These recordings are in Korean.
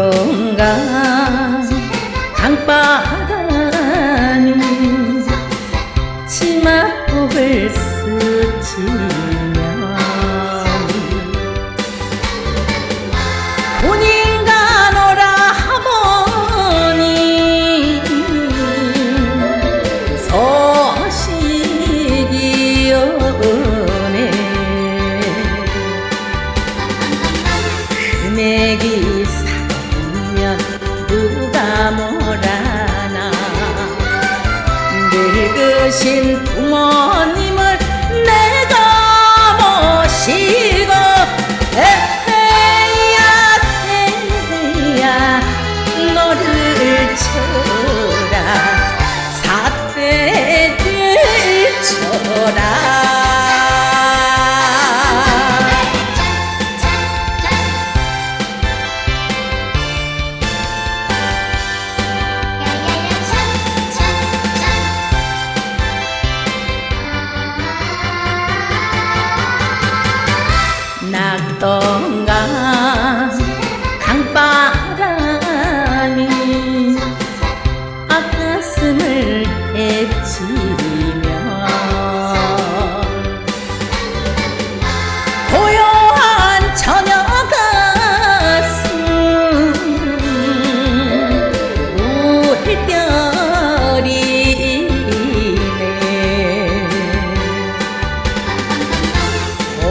낙동강 강바람이 치마복을 스치면 본인가 하보니 소식이 오네 금액이 늙으신 부모님을 내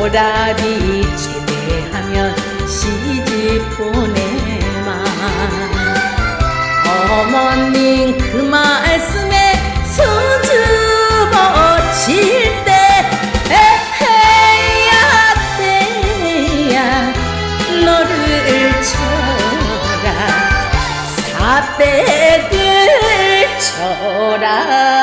보라리 제대하면 시집 보내만. 어머님 그 말씀에 수줍어질 때 에헤야 때야 너를 쳐라. 사대들 쳐라